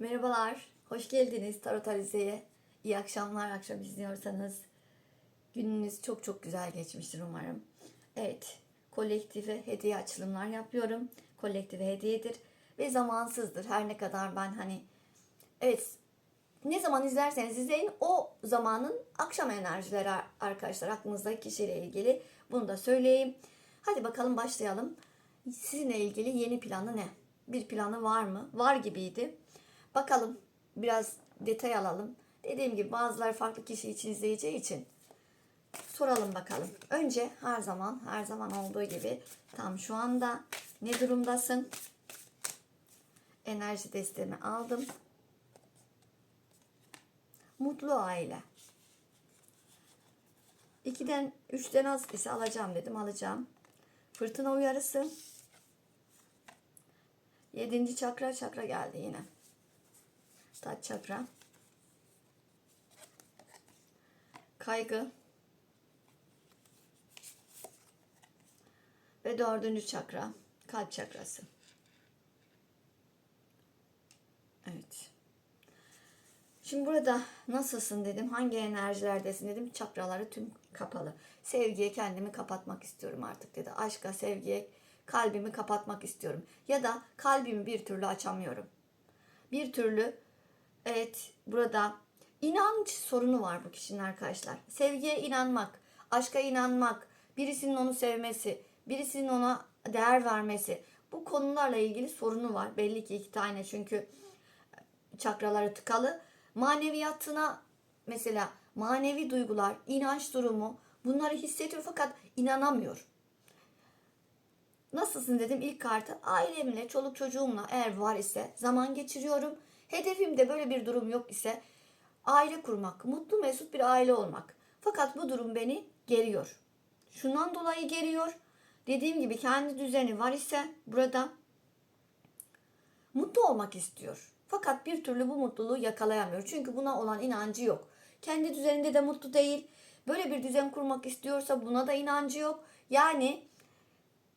Merhabalar, hoş geldiniz Tarot Alize'ye. İyi akşamlar akşam izliyorsanız. Gününüz çok çok güzel geçmiştir umarım. Evet, kolektife hediye açılımlar yapıyorum. Kolektife hediyedir ve zamansızdır. Her ne kadar ben hani evet ne zaman izlerseniz izleyin o zamanın akşam enerjileri arkadaşlar aklınızdaki kişiyle ilgili bunu da söyleyeyim. Hadi bakalım başlayalım. Sizinle ilgili yeni planı ne? Bir planı var mı? Var gibiydi. Bakalım biraz detay alalım. Dediğim gibi bazıları farklı kişi için izleyeceği için soralım bakalım. Önce her zaman her zaman olduğu gibi tam şu anda ne durumdasın? Enerji desteğimi aldım. Mutlu aile. İkiden üçten az ise alacağım dedim alacağım. Fırtına uyarısı. Yedinci çakra çakra geldi yine. Taç çakra. Kaygı. Ve dördüncü çakra. Kalp çakrası. Evet. Şimdi burada nasılsın dedim. Hangi enerjilerdesin dedim. Çakraları tüm kapalı. Sevgiye kendimi kapatmak istiyorum artık dedi. Aşka, sevgiye kalbimi kapatmak istiyorum. Ya da kalbimi bir türlü açamıyorum. Bir türlü evet burada inanç sorunu var bu kişinin arkadaşlar. Sevgiye inanmak, aşka inanmak, birisinin onu sevmesi, birisinin ona değer vermesi. Bu konularla ilgili sorunu var. Belli ki iki tane çünkü çakraları tıkalı. Maneviyatına mesela manevi duygular, inanç durumu bunları hissediyor fakat inanamıyor. Nasılsın dedim ilk kartı ailemle, çoluk çocuğumla eğer var ise zaman geçiriyorum. Hedefimde böyle bir durum yok ise aile kurmak, mutlu mesut bir aile olmak. Fakat bu durum beni geriyor. Şundan dolayı geriyor. Dediğim gibi kendi düzeni var ise burada mutlu olmak istiyor. Fakat bir türlü bu mutluluğu yakalayamıyor. Çünkü buna olan inancı yok. Kendi düzeninde de mutlu değil. Böyle bir düzen kurmak istiyorsa buna da inancı yok. Yani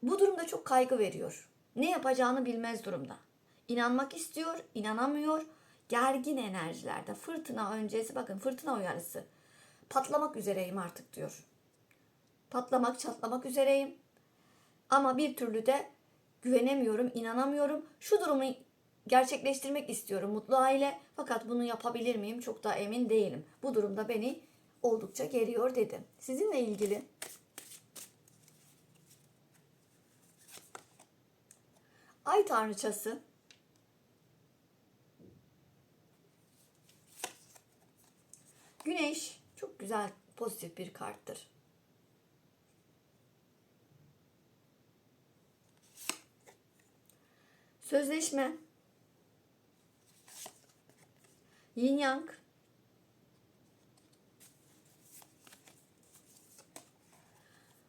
bu durumda çok kaygı veriyor. Ne yapacağını bilmez durumda. İnanmak istiyor, inanamıyor. Gergin enerjilerde fırtına öncesi bakın fırtına uyarısı. Patlamak üzereyim artık diyor. Patlamak, çatlamak üzereyim. Ama bir türlü de güvenemiyorum, inanamıyorum. Şu durumu gerçekleştirmek istiyorum mutlu aile fakat bunu yapabilir miyim çok da emin değilim. Bu durumda beni oldukça geriyor dedi. Sizinle ilgili Ay tanrıçası Güneş çok güzel pozitif bir karttır. Sözleşme Yin Yang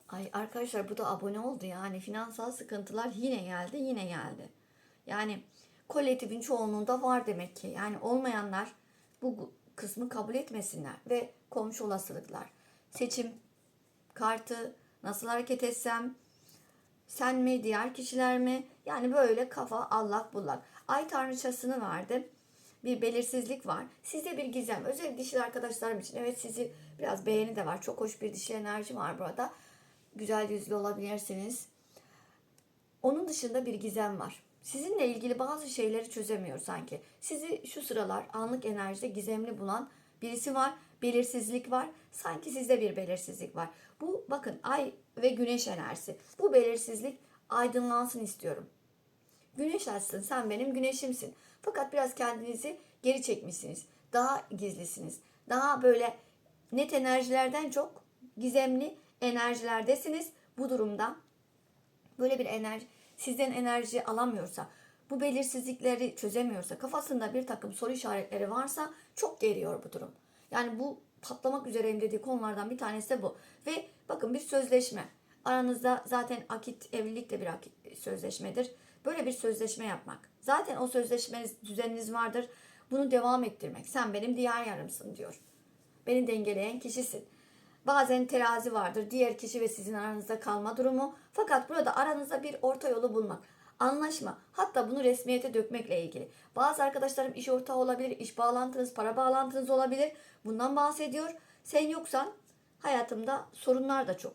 Ay arkadaşlar bu da abone oldu yani finansal sıkıntılar yine geldi yine geldi. Yani kolektifin çoğunluğunda var demek ki. Yani olmayanlar bu kısmı kabul etmesinler ve komşu olasılıklar. Seçim kartı nasıl hareket etsem sen mi diğer kişiler mi yani böyle kafa allak bullak. Ay tanrıçasını verdim bir belirsizlik var. Sizde bir gizem. Özellikle dişil arkadaşlarım için. Evet sizi biraz beğeni de var. Çok hoş bir dişil enerji var burada. Güzel yüzlü olabilirsiniz. Onun dışında bir gizem var. Sizinle ilgili bazı şeyleri çözemiyor sanki. Sizi şu sıralar anlık enerjide gizemli bulan birisi var. Belirsizlik var. Sanki sizde bir belirsizlik var. Bu bakın ay ve güneş enerjisi. Bu belirsizlik aydınlansın istiyorum. Güneş açsın sen benim güneşimsin. Fakat biraz kendinizi geri çekmişsiniz. Daha gizlisiniz. Daha böyle net enerjilerden çok gizemli enerjilerdesiniz. Bu durumda böyle bir enerji sizden enerji alamıyorsa, bu belirsizlikleri çözemiyorsa, kafasında bir takım soru işaretleri varsa çok geriyor bu durum. Yani bu patlamak üzereyim dediği konulardan bir tanesi de bu. Ve bakın bir sözleşme. Aranızda zaten akit, evlilik de bir akit sözleşmedir. Böyle bir sözleşme yapmak. Zaten o sözleşmeniz, düzeniniz vardır. Bunu devam ettirmek. Sen benim diğer yarımsın diyor. Beni dengeleyen kişisin. Bazen terazi vardır. Diğer kişi ve sizin aranızda kalma durumu. Fakat burada aranızda bir orta yolu bulmak. Anlaşma. Hatta bunu resmiyete dökmekle ilgili. Bazı arkadaşlarım iş ortağı olabilir, iş bağlantınız, para bağlantınız olabilir. Bundan bahsediyor. Sen yoksan hayatımda sorunlar da çok.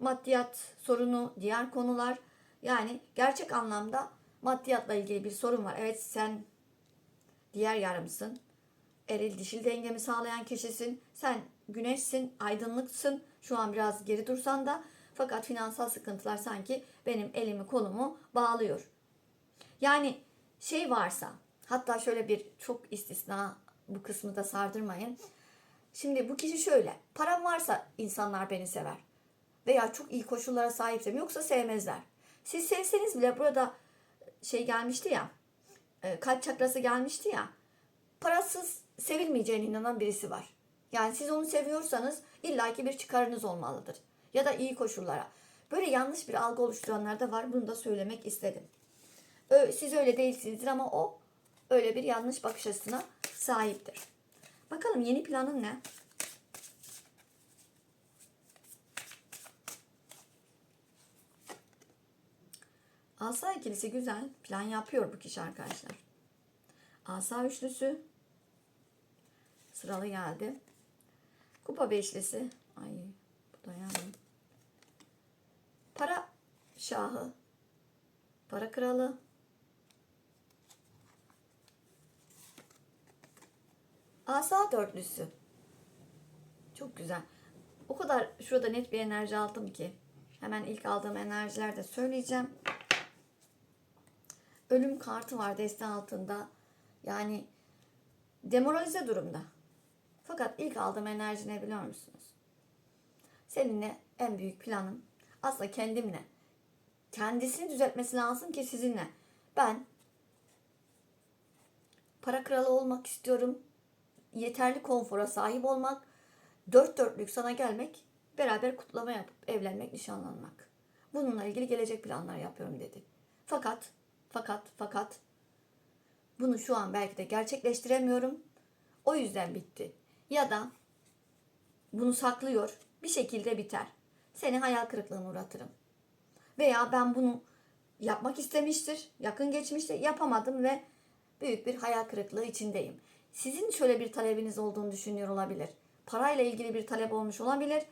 Maddiyat sorunu, diğer konular. Yani gerçek anlamda maddiyatla ilgili bir sorun var. Evet sen diğer yarımsın. Eril dişil dengemi sağlayan kişisin. Sen güneşsin, aydınlıksın. Şu an biraz geri dursan da fakat finansal sıkıntılar sanki benim elimi kolumu bağlıyor. Yani şey varsa hatta şöyle bir çok istisna bu kısmı da sardırmayın. Şimdi bu kişi şöyle. Param varsa insanlar beni sever. Veya çok iyi koşullara sahipsem yoksa sevmezler. Siz sevseniz bile burada şey gelmişti ya. e, Kalp çakrası gelmişti ya. Parasız sevilmeyeceğine inanan birisi var. Yani siz onu seviyorsanız illaki bir çıkarınız olmalıdır. Ya da iyi koşullara. Böyle yanlış bir algı oluşturanlar da var. Bunu da söylemek istedim. Siz öyle değilsinizdir ama o öyle bir yanlış bakış açısına sahiptir. Bakalım yeni planın ne? Asa ikilisi güzel. Plan yapıyor bu kişi arkadaşlar. Asa üçlüsü. Sıralı geldi. Kupa beşlisi. Ay bu da yani. Para şahı. Para kralı. Asa dörtlüsü. Çok güzel. O kadar şurada net bir enerji aldım ki. Hemen ilk aldığım enerjilerde söyleyeceğim. Ölüm kartı var deste altında. Yani demoralize durumda. Fakat ilk aldığım enerji ne biliyor musunuz? Seninle en büyük planım aslında kendimle. Kendisini düzeltmesi lazım ki sizinle. Ben para kralı olmak istiyorum. Yeterli konfora sahip olmak. Dört dörtlük sana gelmek. Beraber kutlama yapıp evlenmek, nişanlanmak. Bununla ilgili gelecek planlar yapıyorum dedi. Fakat, fakat, fakat bunu şu an belki de gerçekleştiremiyorum. O yüzden bitti. Ya da bunu saklıyor. Bir şekilde biter. Seni hayal kırıklığına uğratırım. Veya ben bunu yapmak istemiştir. Yakın geçmişte yapamadım ve büyük bir hayal kırıklığı içindeyim. Sizin şöyle bir talebiniz olduğunu düşünüyor olabilir. Parayla ilgili bir talep olmuş olabilir.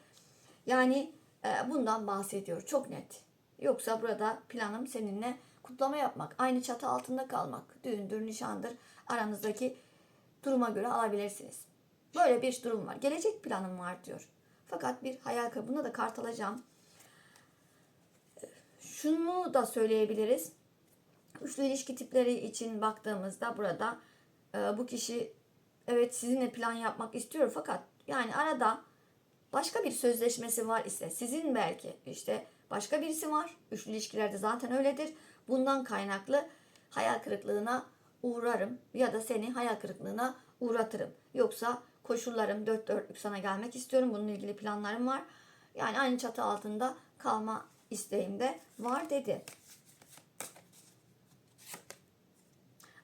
Yani e, bundan bahsediyor. Çok net. Yoksa burada planım seninle kutlama yapmak, aynı çatı altında kalmak, düğündür, nişandır, aranızdaki duruma göre alabilirsiniz. Böyle bir durum var. Gelecek planım var diyor. Fakat bir hayal kırıklığı. Buna da kart alacağım. Şunu da söyleyebiliriz. Üçlü ilişki tipleri için baktığımızda burada e, bu kişi evet sizinle plan yapmak istiyor fakat yani arada başka bir sözleşmesi var ise sizin belki işte başka birisi var. Üçlü ilişkilerde zaten öyledir. Bundan kaynaklı hayal kırıklığına uğrarım ya da seni hayal kırıklığına uğratırım. Yoksa koşullarım dört dörtlük sana gelmek istiyorum. Bununla ilgili planlarım var. Yani aynı çatı altında kalma isteğim de var dedi.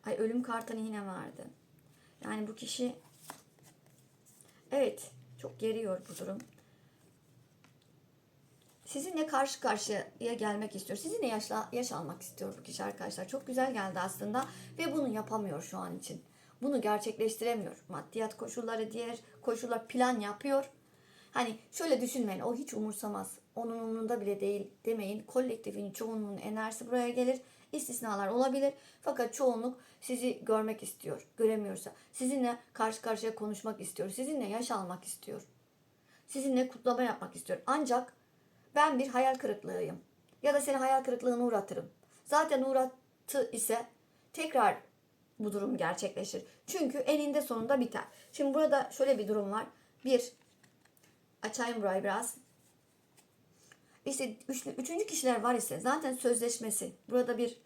Ay ölüm kartını yine verdi. Yani bu kişi evet çok geriyor bu durum. Sizinle karşı karşıya gelmek istiyor. Sizinle yaşla, yaş almak istiyor bu kişi arkadaşlar. Çok güzel geldi aslında ve bunu yapamıyor şu an için. Bunu gerçekleştiremiyor. Maddiyat koşulları, diğer koşullar plan yapıyor. Hani şöyle düşünmeyin o hiç umursamaz. Onun umurunda bile değil demeyin. Kolektifin çoğunluğunun enerjisi buraya gelir. İstisnalar olabilir. Fakat çoğunluk sizi görmek istiyor. Göremiyorsa. Sizinle karşı karşıya konuşmak istiyor. Sizinle yaş almak istiyor. Sizinle kutlama yapmak istiyor. Ancak ben bir hayal kırıklığıyım. Ya da seni hayal kırıklığına uğratırım. Zaten uğrattı ise tekrar bu durum gerçekleşir. Çünkü eninde sonunda biter. Şimdi burada şöyle bir durum var. Bir, açayım burayı biraz. İşte üçlü, üçüncü kişiler var ise zaten sözleşmesi. Burada bir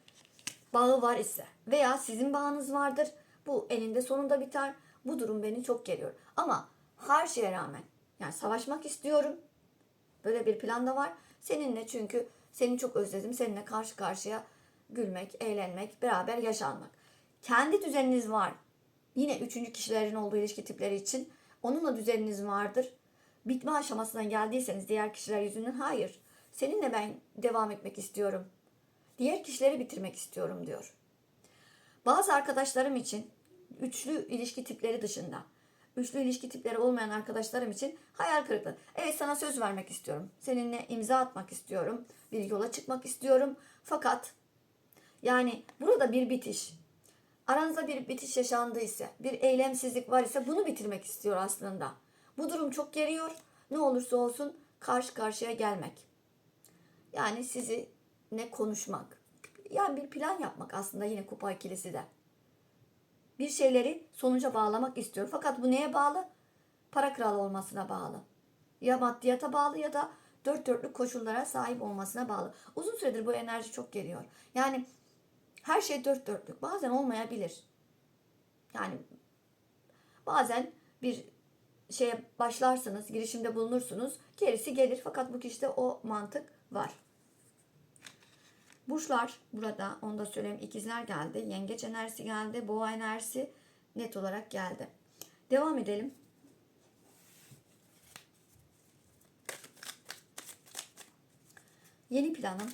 bağı var ise veya sizin bağınız vardır. Bu eninde sonunda biter. Bu durum beni çok geriyor. Ama her şeye rağmen yani savaşmak istiyorum. Böyle bir plan da var. Seninle çünkü seni çok özledim. Seninle karşı karşıya gülmek, eğlenmek, beraber yaşanmak. Kendi düzeniniz var. Yine üçüncü kişilerin olduğu ilişki tipleri için onunla düzeniniz vardır. Bitme aşamasına geldiyseniz diğer kişiler yüzünden hayır. Seninle ben devam etmek istiyorum. diğer kişileri bitirmek istiyorum diyor. Bazı arkadaşlarım için üçlü ilişki tipleri dışında üçlü ilişki tipleri olmayan arkadaşlarım için hayal kırıklığı. Evet sana söz vermek istiyorum. Seninle imza atmak istiyorum. Bir yola çıkmak istiyorum. Fakat yani burada bir bitiş. Aranızda bir bitiş yaşandıysa, bir eylemsizlik var ise bunu bitirmek istiyor aslında. Bu durum çok geriyor. Ne olursa olsun karşı karşıya gelmek. Yani sizi ne konuşmak. Yani bir plan yapmak aslında yine kupa ikilisi de. Bir şeyleri sonuca bağlamak istiyor. Fakat bu neye bağlı? Para kralı olmasına bağlı. Ya maddiyata bağlı ya da dört dörtlük koşullara sahip olmasına bağlı. Uzun süredir bu enerji çok geliyor. Yani her şey dört dörtlük. Bazen olmayabilir. Yani bazen bir şeye başlarsınız, girişimde bulunursunuz. Gerisi gelir fakat bu kişide o mantık var. Burçlar burada onu da söyleyeyim ikizler geldi. Yengeç enerjisi geldi. Boğa enerjisi net olarak geldi. Devam edelim. Yeni planım.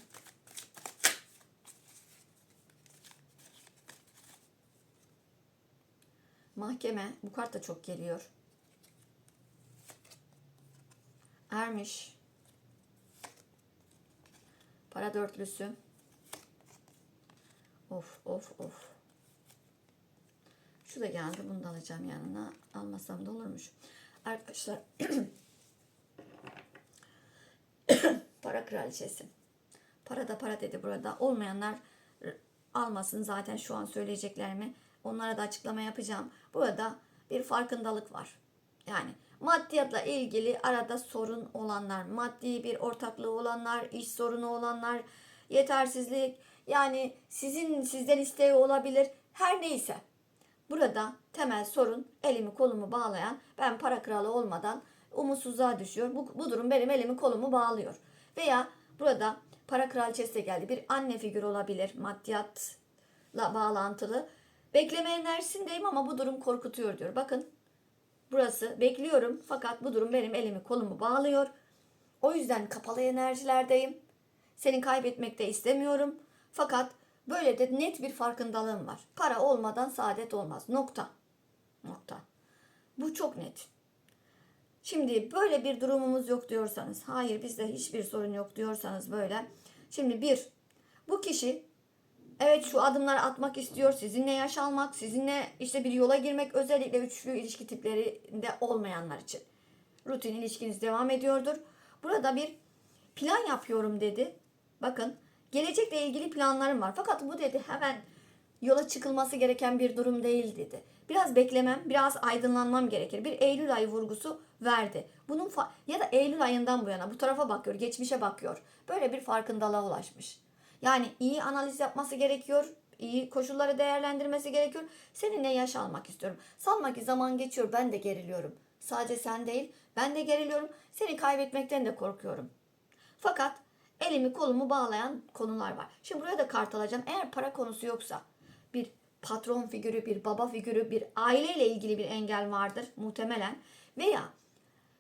Mahkeme. Bu kart da çok geliyor. Ermiş. Para dörtlüsü. Of of of. Şu da geldi. Bunu da alacağım yanına. Almasam da olurmuş. Arkadaşlar. para kraliçesi. Para da para dedi burada. Olmayanlar almasın zaten şu an söyleyeceklerimi. Onlara da açıklama yapacağım. Burada bir farkındalık var. Yani maddiyatla ilgili arada sorun olanlar, maddi bir ortaklığı olanlar, iş sorunu olanlar, yetersizlik, yani sizin sizden isteği olabilir. Her neyse. Burada temel sorun elimi kolumu bağlayan ben para kralı olmadan umutsuzluğa düşüyor. Bu, bu durum benim elimi kolumu bağlıyor. Veya burada para kraliçesi de geldi. Bir anne figürü olabilir. Maddiyatla bağlantılı. Bekleme enerjisindeyim ama bu durum korkutuyor diyor. Bakın burası bekliyorum fakat bu durum benim elimi kolumu bağlıyor. O yüzden kapalı enerjilerdeyim. Seni kaybetmek de istemiyorum. Fakat böyle de net bir farkındalığım var. Para olmadan saadet olmaz. Nokta. Nokta. Bu çok net. Şimdi böyle bir durumumuz yok diyorsanız, hayır bizde hiçbir sorun yok diyorsanız böyle. Şimdi bir, bu kişi evet şu adımları atmak istiyor, sizinle yaş almak, sizinle işte bir yola girmek özellikle üçlü ilişki tiplerinde olmayanlar için. Rutin ilişkiniz devam ediyordur. Burada bir plan yapıyorum dedi. Bakın gelecekle ilgili planlarım var. Fakat bu dedi hemen yola çıkılması gereken bir durum değil dedi. Biraz beklemem, biraz aydınlanmam gerekir. Bir Eylül ayı vurgusu verdi. Bunun ya da Eylül ayından bu yana bu tarafa bakıyor, geçmişe bakıyor. Böyle bir farkındalığa ulaşmış. Yani iyi analiz yapması gerekiyor, iyi koşulları değerlendirmesi gerekiyor. Seninle yaş almak istiyorum. Sanma ki zaman geçiyor, ben de geriliyorum. Sadece sen değil, ben de geriliyorum. Seni kaybetmekten de korkuyorum. Fakat elimi kolumu bağlayan konular var. Şimdi buraya da kart alacağım. Eğer para konusu yoksa bir patron figürü, bir baba figürü, bir aileyle ilgili bir engel vardır muhtemelen. Veya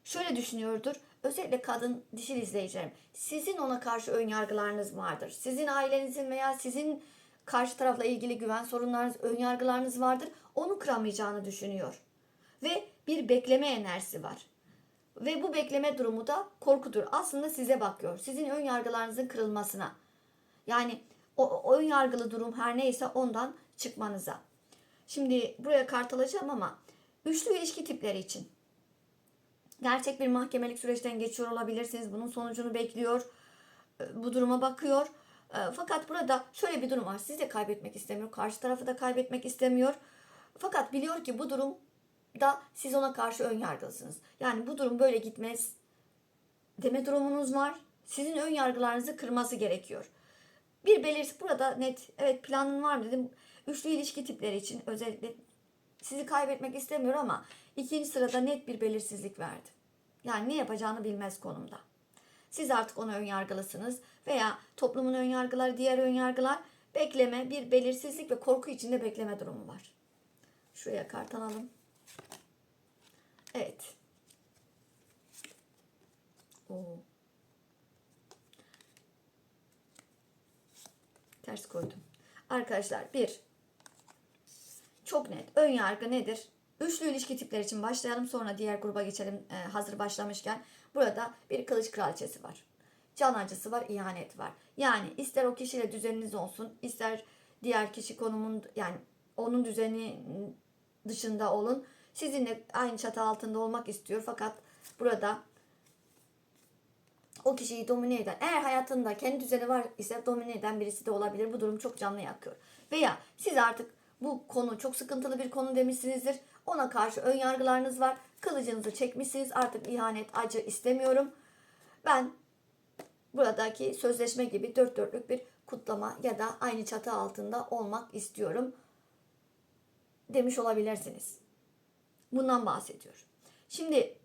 şöyle düşünüyordur. Özellikle kadın dişil izleyicilerim. Sizin ona karşı ön yargılarınız vardır. Sizin ailenizin veya sizin karşı tarafla ilgili güven sorunlarınız, ön yargılarınız vardır. Onu kıramayacağını düşünüyor. Ve bir bekleme enerjisi var. Ve bu bekleme durumu da korkudur. Aslında size bakıyor. Sizin ön yargılarınızın kırılmasına. Yani o, ön yargılı durum her neyse ondan çıkmanıza. Şimdi buraya kart alacağım ama üçlü ilişki tipleri için gerçek bir mahkemelik süreçten geçiyor olabilirsiniz. Bunun sonucunu bekliyor. Ee, bu duruma bakıyor. Ee, fakat burada şöyle bir durum var. Sizi de kaybetmek istemiyor. Karşı tarafı da kaybetmek istemiyor. Fakat biliyor ki bu durum da siz ona karşı ön yargılısınız. Yani bu durum böyle gitmez deme durumunuz var. Sizin ön yargılarınızı kırması gerekiyor. Bir belirsiz burada net evet planın var mı dedim. Üçlü ilişki tipleri için özellikle sizi kaybetmek istemiyor ama ikinci sırada net bir belirsizlik verdi. Yani ne yapacağını bilmez konumda. Siz artık ona ön yargılısınız veya toplumun ön yargıları, diğer ön yargılar bekleme, bir belirsizlik ve korku içinde bekleme durumu var. Şuraya kart alalım. Evet. Oo. Ters koydum. Arkadaşlar bir çok net. Ön yargı nedir? Üçlü ilişki tipleri için başlayalım. Sonra diğer gruba geçelim e, hazır başlamışken. Burada bir kılıç kraliçesi var. Can acısı var, ihanet var. Yani ister o kişiyle düzeniniz olsun, ister diğer kişi konumun yani onun düzeni dışında olun. Sizinle aynı çatı altında olmak istiyor fakat burada o kişiyi domine eden, eğer hayatında kendi düzeni var ise domine eden birisi de olabilir. Bu durum çok canlı yakıyor. Veya siz artık bu konu çok sıkıntılı bir konu demişsinizdir. Ona karşı ön yargılarınız var. Kılıcınızı çekmişsiniz. Artık ihanet, acı istemiyorum. Ben buradaki sözleşme gibi dört dörtlük bir kutlama ya da aynı çatı altında olmak istiyorum demiş olabilirsiniz. Bundan bahsediyor. Şimdi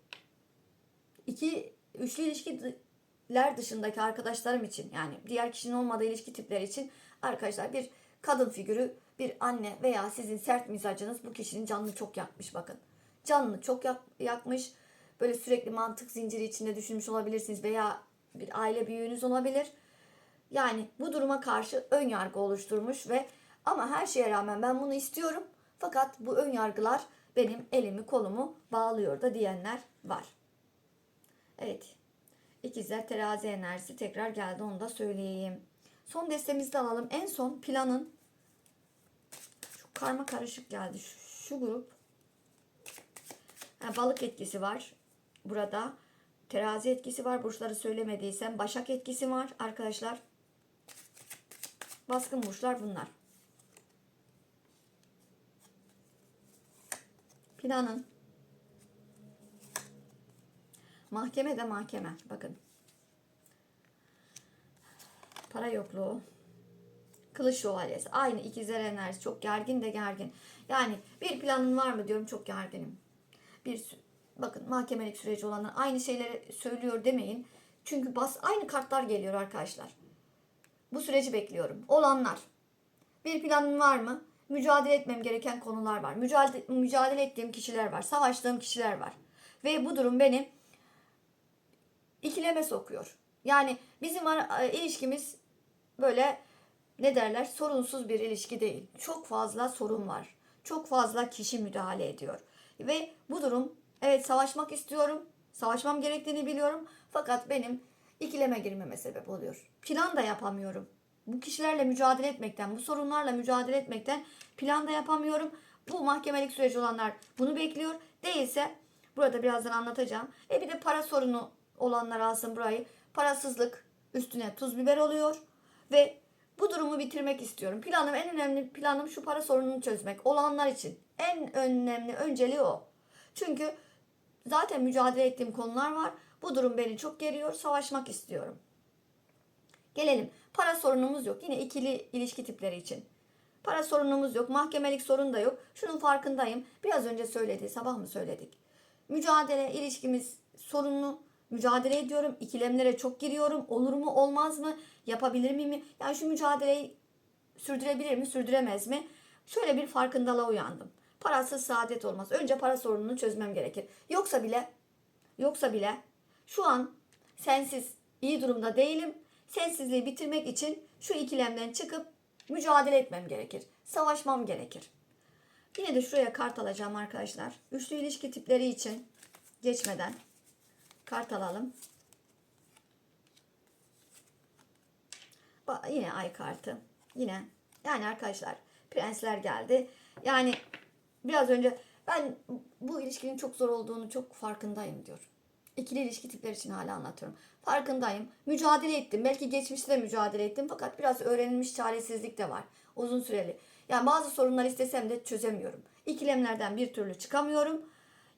iki üçlü ilişkiler dışındaki arkadaşlarım için yani diğer kişinin olmadığı ilişki tipleri için arkadaşlar bir kadın figürü, bir anne veya sizin sert mizacınız bu kişinin canını çok yakmış bakın. Canını çok yak- yakmış. Böyle sürekli mantık zinciri içinde düşünmüş olabilirsiniz veya bir aile büyüğünüz olabilir. Yani bu duruma karşı ön yargı oluşturmuş ve ama her şeye rağmen ben bunu istiyorum. Fakat bu ön yargılar benim elimi kolumu bağlıyor da diyenler var. Evet. İkizler terazi enerjisi tekrar geldi onu da söyleyeyim. Son destemizi de alalım. En son planın karma karışık geldi. Şu, şu grup Ha, balık etkisi var. Burada terazi etkisi var. Burçları söylemediysem başak etkisi var arkadaşlar. Baskın burçlar bunlar. Planın mahkeme de mahkeme. Bakın. Para yokluğu. Kılıç şövalyesi. Aynı ikizler enerjisi. Çok gergin de gergin. Yani bir planın var mı diyorum çok gerginim. Bir bakın mahkemelik süreci olanlar aynı şeyleri söylüyor demeyin. Çünkü bas aynı kartlar geliyor arkadaşlar. Bu süreci bekliyorum. Olanlar. Bir planın var mı? Mücadele etmem gereken konular var. Mücadele, mücadele ettiğim kişiler var. Savaştığım kişiler var. Ve bu durum beni ikileme sokuyor. Yani bizim e, ilişkimiz böyle ne derler sorunsuz bir ilişki değil. Çok fazla sorun var. Çok fazla kişi müdahale ediyor. Ve bu durum evet savaşmak istiyorum. Savaşmam gerektiğini biliyorum. Fakat benim ikileme girmeme sebep oluyor. Plan da yapamıyorum. Bu kişilerle mücadele etmekten, bu sorunlarla mücadele etmekten plan da yapamıyorum. Bu mahkemelik süreci olanlar bunu bekliyor. Değilse burada birazdan anlatacağım. E bir de para sorunu olanlar alsın burayı. Parasızlık üstüne tuz biber oluyor. Ve bu durumu bitirmek istiyorum. Planım en önemli planım şu para sorununu çözmek. Olanlar için en önemli önceliği o. Çünkü zaten mücadele ettiğim konular var. Bu durum beni çok geriyor. Savaşmak istiyorum. Gelelim. Para sorunumuz yok. Yine ikili ilişki tipleri için. Para sorunumuz yok. Mahkemelik sorun da yok. Şunun farkındayım. Biraz önce söyledi. Sabah mı söyledik? Mücadele ilişkimiz sorunlu. Mücadele ediyorum. İkilemlere çok giriyorum. Olur mu olmaz mı? Yapabilir miyim? Yani şu mücadeleyi sürdürebilir mi? Sürdüremez mi? Şöyle bir farkındalığa uyandım. Parasız saadet olmaz. Önce para sorununu çözmem gerekir. Yoksa bile yoksa bile şu an sensiz iyi durumda değilim. Sensizliği bitirmek için şu ikilemden çıkıp mücadele etmem gerekir. Savaşmam gerekir. Yine de şuraya kart alacağım arkadaşlar. Üçlü ilişki tipleri için geçmeden kart alalım. Yine ay kartı. Yine yani arkadaşlar prensler geldi. Yani biraz önce ben bu ilişkinin çok zor olduğunu çok farkındayım diyor. İkili ilişki tipleri için hala anlatıyorum. Farkındayım. Mücadele ettim. Belki geçmişte de mücadele ettim. Fakat biraz öğrenilmiş çaresizlik de var. Uzun süreli. Yani bazı sorunlar istesem de çözemiyorum. İkilemlerden bir türlü çıkamıyorum.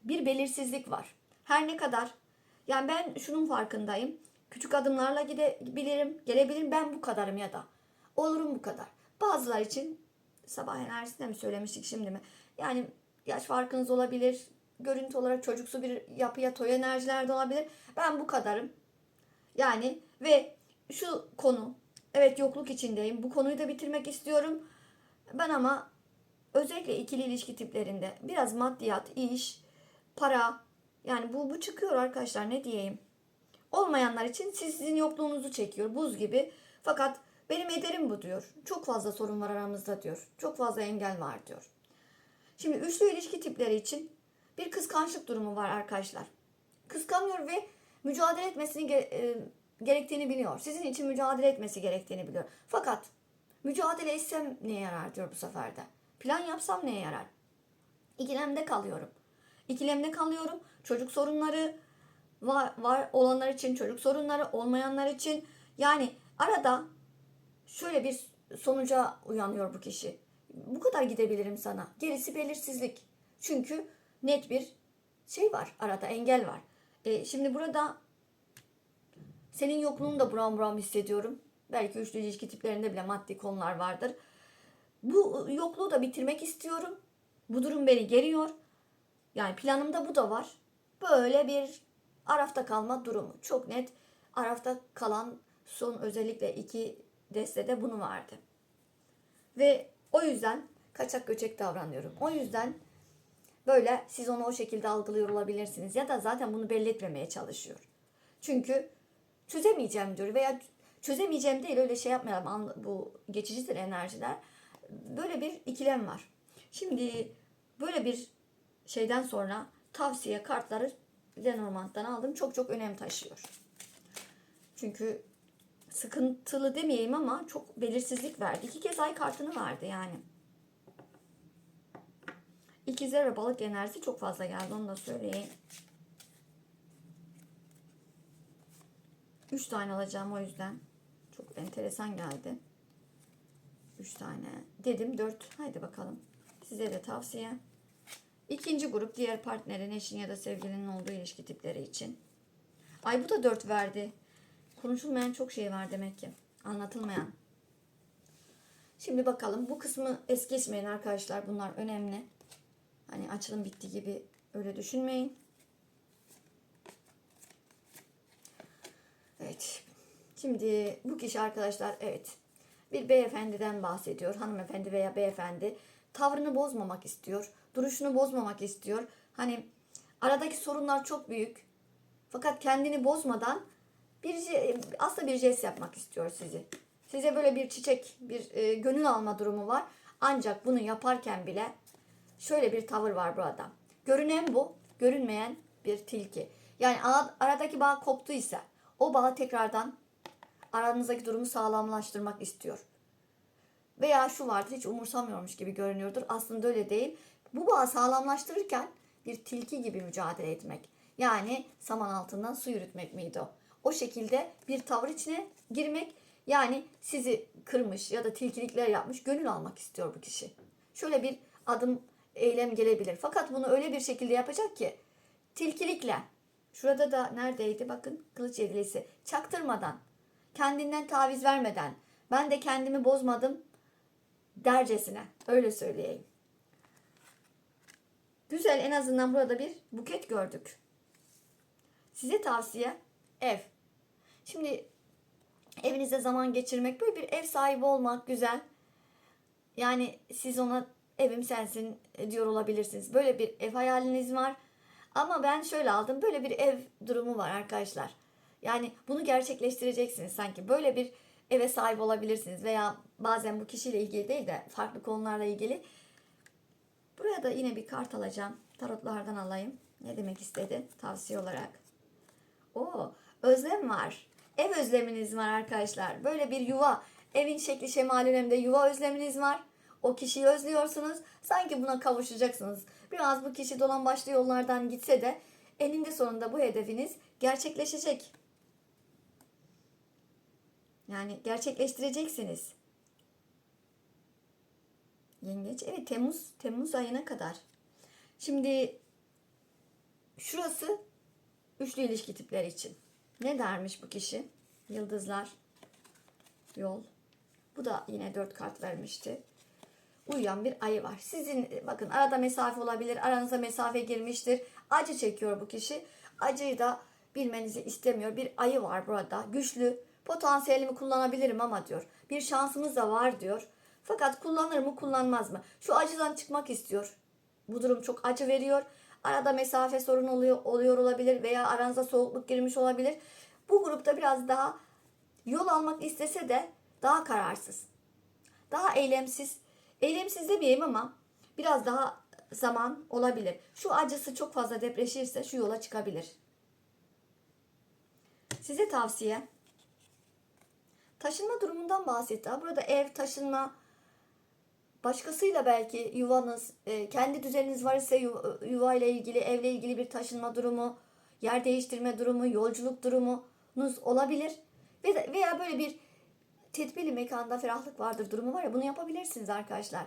Bir belirsizlik var. Her ne kadar yani ben şunun farkındayım. Küçük adımlarla gidebilirim, gelebilirim. Ben bu kadarım ya da. Olurum bu kadar. Bazılar için sabah enerjisinde mi söylemiştik şimdi mi? Yani yaş farkınız olabilir. Görüntü olarak çocuksu bir yapıya toy enerjiler de olabilir. Ben bu kadarım. Yani ve şu konu evet yokluk içindeyim. Bu konuyu da bitirmek istiyorum. Ben ama özellikle ikili ilişki tiplerinde biraz maddiyat, iş, para yani bu bu çıkıyor arkadaşlar ne diyeyim. Olmayanlar için siz- sizin yokluğunuzu çekiyor buz gibi. Fakat Benim ederim bu diyor. Çok fazla sorun var aramızda diyor. Çok fazla engel var diyor. Şimdi üçlü ilişki tipleri için bir kıskançlık durumu var arkadaşlar. Kıskanıyor ve mücadele etmesini e, gerektiğini biliyor. Sizin için mücadele etmesi gerektiğini biliyor. Fakat mücadele etsem neye yarar diyor bu sefer de. Plan yapsam neye yarar? İkilemde kalıyorum. İkilemde kalıyorum. Çocuk sorunları var, var olanlar için, çocuk sorunları olmayanlar için. Yani arada şöyle bir sonuca uyanıyor bu kişi. Bu kadar gidebilirim sana. Gerisi belirsizlik. Çünkü net bir şey var arada engel var. E, şimdi burada senin yokluğunu da buram buram hissediyorum. Belki üçlü ilişki tiplerinde bile maddi konular vardır. Bu yokluğu da bitirmek istiyorum. Bu durum beni geriyor. Yani planımda bu da var. Böyle bir arafta kalma durumu. Çok net arafta kalan son özellikle iki destede bunu vardı. Ve o yüzden kaçak göçek davranıyorum. O yüzden böyle siz onu o şekilde algılıyor olabilirsiniz. Ya da zaten bunu belli etmemeye çalışıyor. Çünkü çözemeyeceğim diyor veya çözemeyeceğim değil öyle şey yapmayalım bu geçicidir enerjiler. Böyle bir ikilem var. Şimdi böyle bir şeyden sonra tavsiye kartları Lenormand'dan aldım. Çok çok önem taşıyor. Çünkü sıkıntılı demeyeyim ama çok belirsizlik verdi. İki kez ay kartını verdi yani. İkizler ve balık enerjisi çok fazla geldi onu da söyleyeyim. Üç tane alacağım o yüzden. Çok enteresan geldi. Üç tane. Dedim dört. Haydi bakalım. Size de tavsiye. İkinci grup diğer partnerin, eşin ya da sevgilinin olduğu ilişki tipleri için. Ay bu da dört verdi. Konuşulmayan çok şey var demek ki. Anlatılmayan. Şimdi bakalım bu kısmı es geçmeyin arkadaşlar. Bunlar önemli. Hani açılım bitti gibi öyle düşünmeyin. Evet. Şimdi bu kişi arkadaşlar evet bir beyefendiden bahsediyor. Hanımefendi veya beyefendi tavrını bozmamak istiyor. Duruşunu bozmamak istiyor. Hani aradaki sorunlar çok büyük. Fakat kendini bozmadan bir aslında bir jest yapmak istiyor sizi. Size böyle bir çiçek, bir e, gönül alma durumu var. Ancak bunu yaparken bile şöyle bir tavır var burada. Görünen bu, görünmeyen bir tilki. Yani aradaki bağ koptuysa o bağı tekrardan aranızdaki durumu sağlamlaştırmak istiyor. Veya şu vardır hiç umursamıyormuş gibi görünüyordur. Aslında öyle değil. Bu bağı sağlamlaştırırken bir tilki gibi mücadele etmek. Yani saman altından su yürütmek miydi o? O şekilde bir tavır içine girmek. Yani sizi kırmış ya da tilkilikler yapmış gönül almak istiyor bu kişi. Şöyle bir adım eylem gelebilir. Fakat bunu öyle bir şekilde yapacak ki tilkilikle şurada da neredeydi bakın kılıç yedilisi çaktırmadan kendinden taviz vermeden ben de kendimi bozmadım dercesine öyle söyleyeyim. Güzel en azından burada bir buket gördük. Size tavsiye ev. Şimdi evinizde zaman geçirmek böyle bir ev sahibi olmak güzel. Yani siz ona evim sensin diyor olabilirsiniz. Böyle bir ev hayaliniz var. Ama ben şöyle aldım. Böyle bir ev durumu var arkadaşlar. Yani bunu gerçekleştireceksiniz sanki. Böyle bir eve sahip olabilirsiniz. Veya bazen bu kişiyle ilgili değil de farklı konularla ilgili. Buraya da yine bir kart alacağım. Tarotlardan alayım. Ne demek istedi tavsiye olarak. Oo, özlem var. Ev özleminiz var arkadaşlar. Böyle bir yuva. Evin şekli şemali önemli yuva özleminiz var. O kişiyi özlüyorsunuz. Sanki buna kavuşacaksınız. Biraz bu kişi dolan başlı yollardan gitse de eninde sonunda bu hedefiniz gerçekleşecek. Yani gerçekleştireceksiniz. Yengeç. Evet Temmuz Temmuz ayına kadar. Şimdi şurası üçlü ilişki tipleri için. Ne dermiş bu kişi? Yıldızlar, yol. Bu da yine dört kart vermişti. Uyuyan bir ayı var. Sizin bakın arada mesafe olabilir. Aranıza mesafe girmiştir. Acı çekiyor bu kişi. Acıyı da bilmenizi istemiyor. Bir ayı var burada. Güçlü. Potansiyelimi kullanabilirim ama diyor. Bir şansımız da var diyor. Fakat kullanır mı kullanmaz mı? Şu acıdan çıkmak istiyor. Bu durum çok acı veriyor. Arada mesafe sorun oluyor, oluyor olabilir veya aranıza soğukluk girmiş olabilir. Bu grupta biraz daha yol almak istese de daha kararsız, daha eylemsiz. Eylemsiz demeyeyim ama biraz daha zaman olabilir. Şu acısı çok fazla depreşirse şu yola çıkabilir. Size tavsiye. Taşınma durumundan bahsetti. Burada ev, taşınma, başkasıyla belki yuvanız, e, kendi düzeniniz var ise yuva, ile ilgili, evle ilgili bir taşınma durumu, yer değiştirme durumu, yolculuk durumunuz olabilir. Veya böyle bir tedbirli mekanda ferahlık vardır durumu var ya bunu yapabilirsiniz arkadaşlar.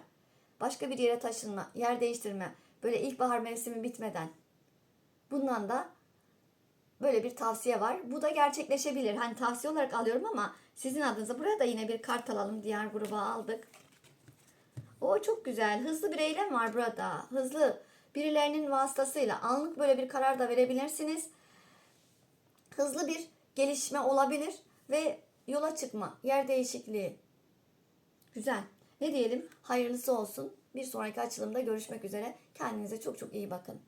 Başka bir yere taşınma, yer değiştirme, böyle ilkbahar mevsimi bitmeden. Bundan da böyle bir tavsiye var. Bu da gerçekleşebilir. Hani tavsiye olarak alıyorum ama sizin adınıza buraya da yine bir kart alalım. Diğer gruba aldık. O çok güzel. Hızlı bir eylem var burada. Hızlı birilerinin vasıtasıyla anlık böyle bir karar da verebilirsiniz. Hızlı bir gelişme olabilir ve yola çıkma, yer değişikliği. Güzel. Ne diyelim? Hayırlısı olsun. Bir sonraki açılımda görüşmek üzere. Kendinize çok çok iyi bakın.